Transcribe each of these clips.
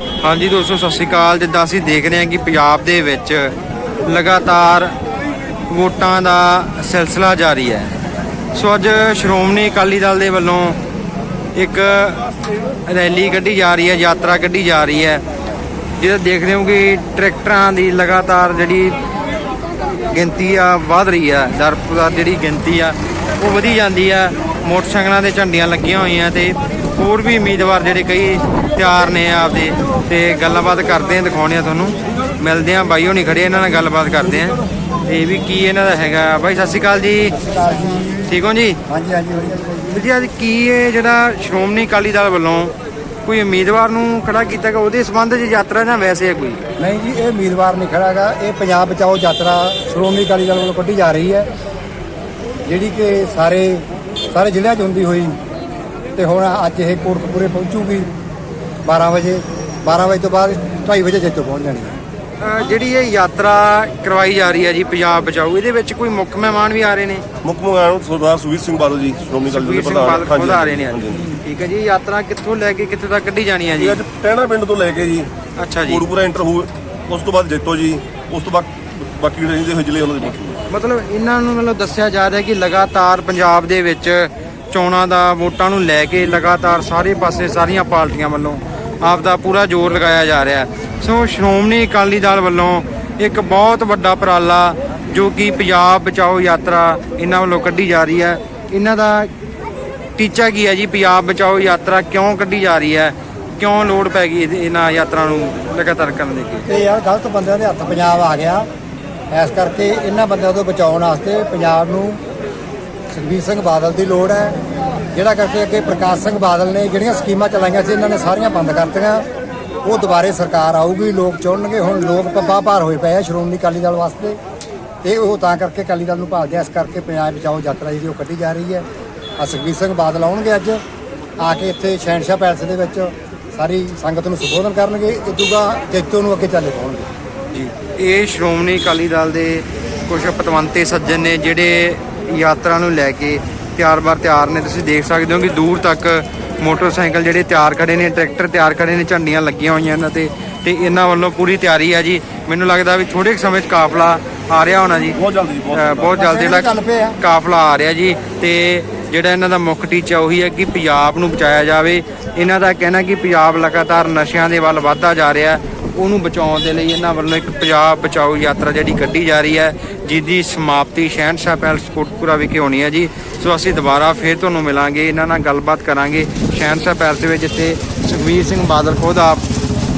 ਹਾਂਜੀ ਦੋਸਤੋ, ਸਤਿ ਸ਼੍ਰੀ ਅਕਾਲ। ਜਿੱਦਾਂ ਅਸੀਂ ਦੇਖ ਰਹੇ ਹਾਂ ਕਿ ਪੰਜਾਬ ਦੇ ਵਿੱਚ ਲਗਾਤਾਰ ਵੋਟਾਂ ਦਾ ਸਿਲਸਿਲਾ ਜਾਰੀ ਹੈ। ਸੋ ਅੱਜ ਸ਼੍ਰੋਮਣੀ ਅਕਾਲੀ ਦਲ ਦੇ ਵੱਲੋਂ ਇੱਕ ਰੈਲੀ ਕੱਢੀ ਜਾ ਰਹੀ ਹੈ, ਯਾਤਰਾ ਕੱਢੀ ਜਾ ਰਹੀ ਹੈ। ਜਿਹਦਾ ਦੇਖਦੇ ਹੋ ਕਿ ਟਰੈਕਟਰਾਂ ਦੀ ਲਗਾਤਾਰ ਜਿਹੜੀ ਗਿਣਤੀ ਆ, ਵੱਧ ਰਹੀ ਆ। ਦਰ ਦਰ ਜਿਹੜੀ ਗਿਣਤੀ ਆ, ਉਹ ਵਧੀ ਜਾਂਦੀ ਆ। ਮੋਟਰਸਾਈਕਲਾਂ ਦੇ ਝੰਡੀਆਂ ਲੱਗੀਆਂ ਹੋਈਆਂ ਤੇ ਹੋਰ ਵੀ ਉਮੀਦਵਾਰ ਜਿਹੜੇ ਕਈ ਤਿਆਰ ਨੇ ਆਪਦੇ ਤੇ ਗੱਲਬਾਤ ਕਰਦੇ ਆ ਦਿਖਾਉਣੇ ਆ ਤੁਹਾਨੂੰ। ਮਿਲਦੇ ਆ ਬਾਈ ਹੋਣੀ ਖੜੇ ਇਹਨਾਂ ਨਾਲ ਗੱਲਬਾਤ ਕਰਦੇ ਆ। ਤੇ ਵੀ ਕੀ ਇਹਨਾਂ ਦਾ ਹੈਗਾ? ਬਾਈ ਸਤਿ ਸ਼੍ਰੀ ਅਕਾਲ ਜੀ। ਠੀਕ ਹੋ ਜੀ? ਹਾਂਜੀ ਹਾਂਜੀ ਵਧੀਆ ਜੀ। ਕੀ ਇਹ ਜਿਹੜਾ ਸ਼੍ਰੋਮਣੀ ਅਕਾਲੀ ਦਲ ਵੱਲੋਂ ਕੋਈ ਉਮੀਦਵਾਰ ਨੂੰ ਖੜਾ ਕੀਤਾ ਗਿਆ ਉਹਦੇ ਸੰਬੰਧ 'ਚ ਯਾਤਰਾ ਜਾਂ ਵੈਸੇ ਕੋਈ? ਨਹੀਂ ਜੀ ਇਹ ਉਮੀਦਵਾਰ ਨਹੀਂ ਖੜਾਗਾ ਇਹ ਪੰਜਾਬ ਬਚਾਓ ਯਾਤਰਾ ਸ਼੍ਰੋਮਣੀ ਅਕਾਲੀ ਦਲ ਵੱਲੋਂ ਕੱਢੀ ਜਾ ਰਹੀ ਹੈ। ਜਿਹੜੀ ਕਿ ਸਾਰੇ ਸਾਰੇ ਜ਼ਿਲ੍ਹਿਆਂ 'ਚ ਹੁੰਦੀ ਹੋਈ ਤੇ ਹੁਣ ਅੱਜ ਇਹ ਕੋਟਕਪੂਰੇ ਪਹੁੰਚੂਗੀ 12 ਵਜੇ 12 ਵਜੇ ਤੋਂ ਬਾਅਦ 2:30 ਵਜੇ ਜੇਤੋ ਪਹੁੰਚ ਜਾਣੀ ਹੈ। ਜਿਹੜੀ ਇਹ ਯਾਤਰਾ ਕਰਵਾਈ ਜਾ ਰਹੀ ਹੈ ਜੀ ਪੰਜਾਬ ਬਚਾਓ ਇਹਦੇ ਵਿੱਚ ਕੋਈ ਮੁੱਖ ਮਹਿਮਾਨ ਵੀ ਆ ਰਹੇ ਨੇ? ਮੁੱਖ ਮਹਿਮਾਨ ਸਰਦਾਰ ਸੁਖਬੀਰ ਸਿੰਘ ਬਾਦਲ ਜੀ ਸ਼੍ਰੋਮਣੀ ਅਕਾਲੀ ਦਲ ਦੇ ਸਿੰਘ ਬਾਦਲ ਪ੍ਰਧਾਨ ਖੁਦ ਆ ਰਹੇ ਨੇ ਅੱਜ ਹਾਂਜੀ। ਠੀਕ ਹੈ ਜੀ ਯਾਤਰਾ ਕਿੱਥੋਂ ਲੈ ਕੇ ਕਿੱਥੇ ਤੱਕ ਕੱਢੀ ਜਾਣੀ ਹੈ ਜੀ? ਅੱਜ ਟਹਿਣਾ ਪਿੰਡ ਤੋਂ ਲੈ ਕੇ ਜੀ। ਅੱਛਾ ਜੀ। ਕੋਟਪੁਰਾ ਇੰਟਰ ਹੋ ਉਸ ਤੋਂ ਬਾਅਦ ਜੈਤੋ ਜੀ ਉਸ ਤੋਂ ਬਾਅਦ ਬਾਕੀ ਜਿਹੜੇ ਰਹਿੰਦੇ ਹੋਏ ਜ਼ਿਲ੍ਹੇ ਉਹਨਾਂ ਦੇ ਮਤਲਬ ਇਹਨਾਂ ਨੂੰ ਮਤਲਬ ਦੱਸਿਆ ਜਾ ਰਿਹਾ ਕਿ ਲਗਾਤਾਰ ਪੰਜਾਬ ਦੇ ਵਿੱਚ ਚੋਣਾਂ ਦਾ ਵੋਟਾਂ ਨੂੰ ਲੈ ਕੇ ਲਗਾਤਾਰ ਸਾਰੇ ਪਾਸੇ ਸਾਰੀਆਂ ਪਾਰਟੀਆਂ ਵੱਲੋਂ ਆਪ ਦਾ ਪੂਰਾ ਜ਼ੋਰ ਲਗਾਇਆ ਜਾ ਰਿਹਾ ਸੋ ਸ਼੍ਰੋਮਣੀ ਅਕਾਲੀ ਦਲ ਵੱਲੋਂ ਇੱਕ ਬਹੁਤ ਵੱਡਾ ਉਪਰਾਲਾ ਜੋ ਕਿ ਪੰਜਾਬ ਬਚਾਓ ਯਾਤਰਾ ਇਹਨਾਂ ਵੱਲੋਂ ਕੱਢੀ ਜਾ ਰਹੀ ਹੈ। ਇਹਨਾਂ ਦਾ ਟੀਚਾ ਕੀ ਹੈ ਜੀ? ਪੰਜਾਬ ਬਚਾਓ ਯਾਤਰਾ ਕਿਉਂ ਕੱਢੀ ਜਾ ਰਹੀ ਹੈ? ਕਿਉਂ ਲੋੜ ਪੈ ਗਈ ਇਹਨਾਂ ਯਾਤਰਾ ਨੂੰ ਲਗਾਤਾਰ ਕਰਨ ਦੇ? ਤੇ ਯਾਰ ਗਲਤ ਬੰਦਿਆਂ ਦੇ ਹੱਥ ਪੰਜਾਬ ਆ ਗਿਆ। ਇਸ ਕਰਕੇ ਇਹਨਾਂ ਬੰਦਿਆਂ ਤੋਂ ਬਚਾਉਣ ਵਾਸਤੇ ਪੰਜਾਬ ਨੂੰ ਸੁਖਬੀਰ ਸਿੰਘ ਬਾਦਲ ਦੀ ਲੋੜ ਹੈ। ਜਿਹੜਾ ਕਰਕੇ ਅੱਗੇ ਪ੍ਰਕਾਸ਼ ਸਿੰਘ ਬਾਦਲ ਨੇ ਜਿਹੜੀਆਂ ਸਕੀਮਾਂ ਚਲਾਈਆਂ ਸੀ, ਇਹਨਾਂ ਨੇ ਸਾਰੀਆਂ ਬੰਦ ਕਰਤੀਆਂ। ਉਹ ਦੁਬਾਰੇ ਸਰਕਾਰ ਆਊਗੀ, ਲੋਕ ਚੁਣਨਗੇ। ਹੁਣ ਲੋਕ ਪੱਬਾ ਭਾਰ ਹੋਏ ਪਏ ਆ ਸ਼੍ਰੋਮਣੀ ਅਕਾਲੀ ਦਲ ਵਾਸਤੇ। ਇਹ ਉਹ ਤਾਂ ਕਰਕੇ ਅਕਾਲੀ ਦਲ ਨੂੰ ਭਾਲਦੇ ਆ, ਇਸ ਕਰਕੇ ਪੰਜਾਬ ਬਚਾਓ ਯਾਤਰਾ ਜਿਹੜੀ ਉਹ ਕੱਢੀ ਜਾ ਰਹੀ ਹੈ। ਆ ਸੁਖਬੀਰ ਸਿੰਘ ਬਾਦਲ ਆਉਣਗੇ ਅੱਜ। ਆ ਕੇ ਇੱਥੇ ਸ਼ਹਿਨਸ਼ਾਹ ਪੈਲਸ ਦੇ ਵਿੱਚ ਸਾਰੀ ਸੰਗਤ ਨੂੰ ਸੰਬੋਧਨ ਕਰਨਗੇ। ਇਦੂਗਾ ਜੈਤੋ ਨੂੰ ਅੱਗੇ ਚੱਲੇ ਪਾਉਣਗੇ ਜੀ, ਇਹ ਸ਼੍ਰੋਮਣੀ ਅਕਾਲੀ ਦਲ ਦੇ ਕੁਝ ਪਤਵੰਤੇ ਸੱਜਣ ਨੇ, ਜਿਹੜੇ ਯਾਤਰਾ ਨੂੰ ਲੈ ਕੇ ਤਿਆਰ ਬਰ ਤਿਆਰ ਨੇ ਤੁਸੀਂ ਦੇਖ ਸਕਦੇ ਹੋ ਕਿ ਦੂਰ ਤੱਕ ਮੋਟਰਸਾਈਕਲ ਜਿਹੜੇ ਤਿਆਰ ਖੜੇ ਨੇ ਟਰੈਕਟਰ ਤਿਆਰ ਖੜੇ ਨੇ ਝੰਡੀਆਂ ਲੱਗੀਆਂ ਹੋਈਆਂ ਇਹਨਾਂ ਤੇ ਤੇ ਇਹਨਾਂ ਵੱਲੋਂ ਪੂਰੀ ਤਿਆਰੀ ਹੈ ਜੀ ਮੈਨੂੰ ਲੱਗਦਾ ਵੀ ਥੋੜੇ ਕੁ ਸਮੇਂ 'ਚ ਕਾਫਲਾ ਆ ਰਿਹਾ ਹੋਣਾ ਜੀ ਬਹੁਤ ਜਲਦੀ ਬਹੁਤ ਜਲਦੀ। ਜਿਹੜਾ ਕਾਫਲਾ ਆ ਰਿਹਾ ਜੀ ਤੇ ਜਿਹੜਾ ਇਹਨਾਂ ਦਾ ਮੁੱਖ ਟੀਚਾ ਉਹੀ ਹੈ ਕਿ ਪੰਜਾਬ ਨੂੰ ਬਚਾਇਆ ਜਾਵੇ ਇਹਨਾਂ ਦਾ ਕਹਿਣਾ ਕਿ ਪੰਜਾਬ ਲਗਾਤਾਰ ਨਸ਼ਿਆਂ ਦੇ ਵੱਲ ਵੱਧਦਾ ਜਾ ਰਿਹਾ ਹੈ। ਉਹਨੂੰ ਬਚਾਉਣ ਦੇ ਲਈ ਇਹਨਾਂ ਵੱਲੋਂ ਇੱਕ ਪੰਜਾਬ ਬਚਾਓ ਯਾਤਰਾ ਜਿਹੜੀ ਕੱਢੀ ਜਾ ਰਹੀ ਹੈ, ਜਿਹਦੀ ਸਮਾਪਤੀ ਸ਼ਹਿਨਸ਼ਾਹ ਪੈਲਸ ਕੋਟਪੁਰਾ ਵਿਖੇ ਹੋਣੀ ਹੈ ਜੀ। ਸੋ ਅਸੀਂ ਦੁਬਾਰਾ ਫੇਰ ਤੁਹਾਨੂੰ ਮਿਲਾਂਗੇ, ਇਹਨਾਂ ਨਾਲ ਗੱਲਬਾਤ ਕਰਾਂਗੇ ਸ਼ਹਿਨਸ਼ਾਹ ਪੈਲਸ ਦੇ ਵਿੱਚ, ਜਿੱਥੇ ਸੁਖਬੀਰ ਸਿੰਘ ਬਾਦਲ ਖੁਦ ਆਪ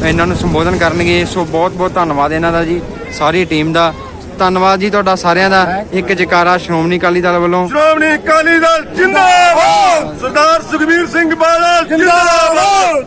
ਇਹਨਾਂ ਨੂੰ ਸੰਬੋਧਨ ਕਰਨਗੇ। ਸੋ ਬਹੁਤ ਬਹੁਤ ਧੰਨਵਾਦ ਇਹਨਾਂ ਦਾ ਜੀ, ਸਾਰੀ ਟੀਮ ਦਾ। ਧੰਨਵਾਦ ਜੀ ਤੁਹਾਡਾ ਸਾਰਿਆਂ ਦਾ। ਇੱਕ ਜਕਾਰਾ, ਸ਼੍ਰੋਮਣੀ ਅਕਾਲੀ ਦਲ ਵੱਲੋਂ। ਸ਼੍ਰੋਮਣੀ ਅਕਾਲੀ ਦਲ ਜਿੰਦਾਬਾਦ! ਸਰਦਾਰ ਸੁਖਬੀਰ ਸਿੰਘ ਬਾਦਲ ਜਿੰਦਾਬਾਦ!